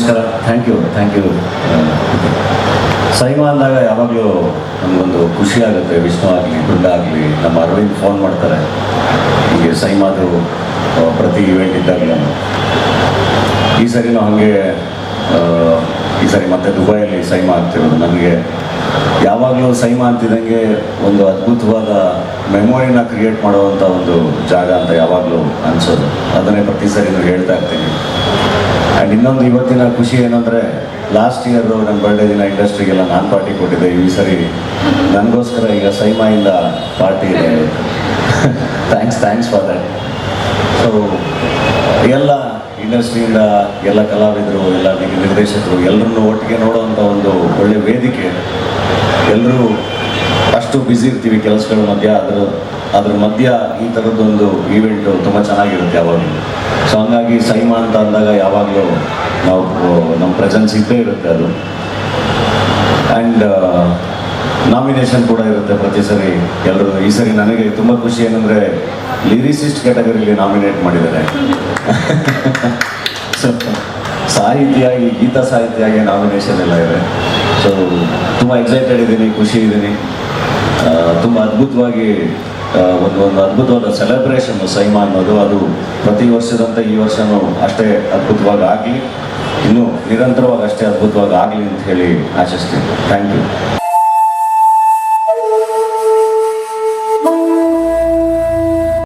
ನಮಸ್ಕಾರ. Thank you thank you SIIMA ಅಂದಾಗ ಯಾವಾಗಲೂ ನಮಗೊಂದು ಖುಷಿ ಆಗುತ್ತೆ ವಿಷ್ಣು ಆಗಲಿ ಆಗಲಿ ನಮ್ಮ ಅರವಿಂದ್ ಫೋನ್ ಮಾಡ್ತಾರೆ. ಹೀಗೆ ಸೈಮಾದು ಆ, ಪ್ರತಿ ಇವೆಂಟ್ ಇದ್ದಾಗಲೂ. ಈ ಸರಿನೂ ಹಾಗೆ ಈ ಸರಿ ಮತ್ತೆ ದುಬೈಯಲ್ಲಿ ಸೈಮಾ ಆಗ್ತಿರೋದು ನನಗೆ ಯಾವಾಗಲೂ ಸೈಮಾ ಅಂತಿದ್ದಂಗೆ ಒಂದು ಅದ್ಭುತವಾದ ಮೆಮೊರಿನ ಕ್ರಿಯೇಟ್ ಮಾಡುವಂಥ ಒಂದು ಜಾಗ ಅಂತ ಯಾವಾಗಲೂ ಅನಿಸೋದು. ಅದನ್ನೇ ಪ್ರತಿ ಸರಿನೂ ಹೇಳ್ತಾ ಇರ್ತೀನಿ. ಆ್ಯಂಡ್ ಇನ್ನೊಂದು ಇವತ್ತಿನ ಖುಷಿ ಏನಂದರೆ ಲಾಸ್ಟ್ ಇಯರ್ ನನ್ನ ಬರ್ಡೇ ದಿನ ಇಂಡಸ್ಟ್ರಿಗೆಲ್ಲ ನಾನು ಪಾರ್ಟಿ ಕೊಟ್ಟಿದ್ದೆ. ಈ ಸರಿ ನನಗೋಸ್ಕರ ಈಗ ಸೈಮಾಯಿಂದ ಪಾರ್ಟಿ ಇದೆ. Thanks thanks for that so ಎಲ್ಲ ಇಂಡಸ್ಟ್ರಿಯಿಂದ ಎಲ್ಲ ಕಲಾವಿದರು, ಎಲ್ಲ ನಿರ್- ನಿರ್ದೇಶಕರು ಎಲ್ಲರನ್ನೂ ಒಟ್ಟಿಗೆ ನೋಡುವಂಥ ಒಂದು ಒಳ್ಳೆ ವೇದಿಕೆ. ಎಲ್ಲರೂ ಅಷ್ಟು ಬ್ಯುಸಿ ಇರ್ತೀವಿ ಕೆಲಸಗಳ ಮಧ್ಯ. ಅದ್ರ ಅದ್ರ ಮಧ್ಯ ಈ ಥರದ್ದೊಂದು ಈವೆಂಟು ತುಂಬ ಚೆನ್ನಾಗಿರುತ್ತೆ ಯಾವಾಗಲೂ. ಸೊ ಹಂಗಾಗಿ ಸೈಮಾ ಅಂತ ಅಂದಾಗ ಯಾವಾಗಲೂ ನಾವು, ನಮ್ಮ ಪ್ರೆಸೆನ್ಸ್ ಇದ್ದೇ ಇರುತ್ತೆ ಅದು. ಆ್ಯಂಡ್ ನಾಮಿನೇಷನ್ ಕೂಡ ಇರುತ್ತೆ ಪ್ರತಿ ಸರಿ ಎಲ್ಲರೂ ಈ ಸರಿ ನನಗೆ ತುಂಬ ಖುಷಿ ಏನಂದರೆ ಲಿರಿಸಿಸ್ಟ್ ಕ್ಯಾಟಗರಿಲಿ ನಾಮಿನೇಟ್ ಮಾಡಿದ್ದಾರೆ. ಸೊ ಸಾಹಿತಿಯಾಗಿ, ಗೀತ ಸಾಹಿತಿಯಾಗಿ ನಾಮಿನೇಷನ್ ಎಲ್ಲ ಇದೆ. ಸೊ ತುಂಬ ಎಕ್ಸೈಟೆಡ್ ಇದ್ದೀನಿ, ಖುಷಿ ಇದ್ದೀನಿ. ತುಂಬ ಅದ್ಭುತವಾಗಿ ಒಂದು ಒಂದು ಅದ್ಭುತವಾದ ಸೆಲೆಬ್ರೇಷನ್ ಸೈಮಾ ಅನ್ನೋದು. ಅದು ಪ್ರತಿ ವರ್ಷದಂತೆ ಈ ವರ್ಷನೂ ಅಷ್ಟೇ ಅದ್ಭುತವಾಗಿ ಆಗಲಿ. ಇನ್ನೂ ನಿರಂತರವಾಗಿ ಅಷ್ಟೇ ಅದ್ಭುತವಾಗಿ ಆಗಲಿ ಅಂತ ಹೇಳಿ ಆಶಿಸ್ತೀನಿ. Thank you